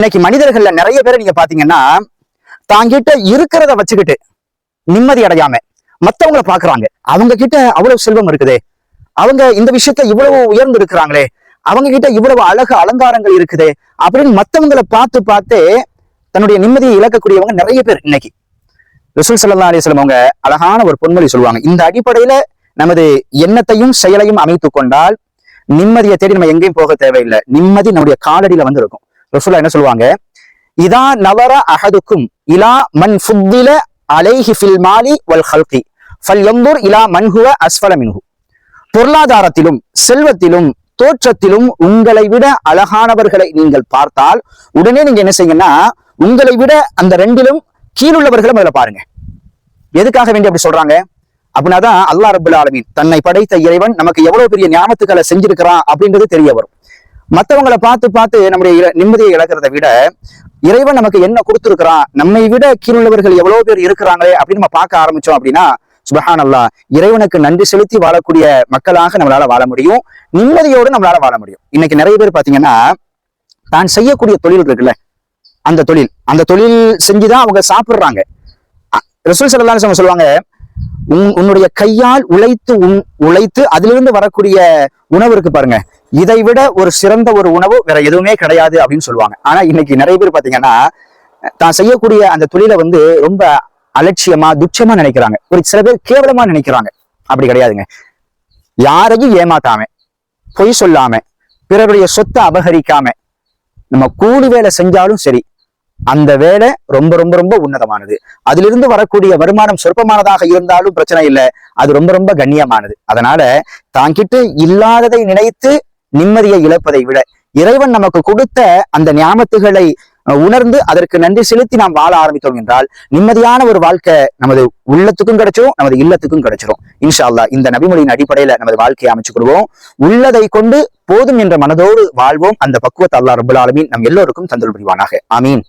இன்னைக்கு மனிதர்கள்ல நிறைய பேர் நீங்க பாத்தீங்கன்னா தாங்கிட்ட இருக்கிறத வச்சுக்கிட்டு நிம்மதி அடையாம மத்தவங்கள பாக்குறாங்க. அவங்க கிட்ட அவ்வளவு செல்வம் இருக்குது. அவங்க இந்த விஷயத்த இவ்வளவு உயர்ந்து இருக்கிறாங்களே அவங்க கிட்ட இவ்வளவு அழகு அலங்காரங்கள் இருக்குது அப்படின்னு மத்தவங்களை பார்த்து பார்த்து தன்னுடைய நிம்மதியை இழக்கக்கூடியவங்க நிறைய பேர் இன்னைக்கு. ரசூல் சல்லா அலிஸ்லாம் அவங்க அழகான ஒரு பொன்மொழி சொல்லுவாங்க. இந்த அடிப்படையில நமது எண்ணத்தையும் செயலையும் அமைத்து கொண்டால் நிம்மதியை தேடி நம்ம எங்கேயும் போக தேவையில்லை. நிம்மதி நம்முடைய காலடியில வந்து இருக்கும் ரசூல்லா என்ன சொல்லுவாங்க? இதா நவர அஹதுக்கும் இலா மன் ஃபுத்தில அலைஹி ஃபில் மாலி வல் ஹல்கி ஃபல் எந்தூர் இலா மன்ஹுவ அஸ்வல மின்ஹு. பொருளாதாரத்திலும் செல்வத்திலும் தோற்றத்திலும் உங்களை விட அழகானவர்களை நீங்கள் பார்த்தால் உடனே நீங்க என்ன செய்யுங்கன்னா உங்களை விட அந்த ரெண்டிலும் கீழுள்ளவர்களை முதல்ல பாருங்க. எதுக்காக வேண்டி அப்படி சொல்றாங்க? அப்படின்னாதான் அல்லாஹ் ரபுல் ஆலமின் தன்னை படைத்த இறைவன் நமக்கு எவ்வளவு பெரிய ஞாபகத்துக்களை செஞ்சிருக்கிறான் அப்படின்றது தெரிய வரும். மற்றவங்களை பார்த்து பார்த்து நம்முடைய நிம்மதியை இழக்கிறத விட இறைவன் நமக்கு என்ன கொடுத்துருக்கிறான்? நம்மை விட கீழுள்ளவர்கள் எவ்வளவு பேர் இருக்கிறாங்களே அப்படின்னு நம்ம பார்க்க ஆரம்பிச்சோம் அப்படின்னா சுபஹான் அல்லாஹ் இறைவனுக்கு நன்றி செலுத்தி வாழக்கூடிய மக்களாக நம்மளால வாழ முடியும். நிம்மதியோடு நம்மளால வாழ முடியும். இன்னைக்கு நிறைய பேர் பாத்தீங்கன்னா தான் செய்யக்கூடிய தொழில் இருக்குல்ல அந்த தொழில். அந்த தொழில் செஞ்சுதான் அவங்க சாப்பிடுறாங்க. ரசூல் ஸல்லல்லாஹு அலைஹி சொல்லுவாங்க உன்னுடைய கையால் உழைத்து உன் உழைத்து அதிலிருந்து வரக்கூடிய உணவு இருக்கு பாருங்க. இதை விட ஒரு சிறந்த ஒரு உணவு வேற எதுவுமே கிடையாது அப்படின்னு சொல்லுவாங்க. ஆனா இன்னைக்கு நிறைய பேர் பாத்தீங்கன்னா தான் செய்யக்கூடிய அந்த தொழிலை வந்து ரொம்ப அலட்சியமா துச்சமா நினைக்கிறாங்க. ஒரு சில பேர் கேவலமா நினைக்கிறாங்க. அப்படி கிடையாதுங்க. யாரையும் ஏமாத்தாம பொய் சொல்லாம பிறருடைய சொத்தை அபகரிக்காம நம்ம கூலி வேலை செஞ்சாலும் சரி அந்த வேலை ரொம்ப ரொம்ப ரொம்ப உன்னதமானது. அதிலிருந்து வரக்கூடிய வருமானம் சொற்பமானதாக இருந்தாலும் பிரச்சனை இல்லை. அது ரொம்ப ரொம்ப கண்ணியமானது. அதனால தாங்கிட்டு இல்லாததை நினைத்து நிம்மதியை இழப்பதை விட இறைவன் நமக்கு கொடுத்த அந்த ஞாபகத்துகளை உணர்ந்து அதற்கு நன்றி செலுத்தி நாம் வாழ ஆரம்பித்தோம் என்றால் நிம்மதியான ஒரு வாழ்க்கை நமது உள்ளத்துக்கும் கிடைச்சிரும் நமது இல்லத்துக்கும் கிடைச்சிரும். இன்ஷா அல்லாஹ் இந்த நபிமொழியின் அடிப்படையில நமது வாழ்க்கையை அமைச்சு கொள்வோம். உள்ளதை கொண்டு போதும் என்ற மனதோடு வாழ்வோம். அந்த பக்குவத்தை அல்லா ரபுல் ஆலமீன் நம் எல்லோருக்கும் தந்தல் புரிவானாக. ஆமீன்.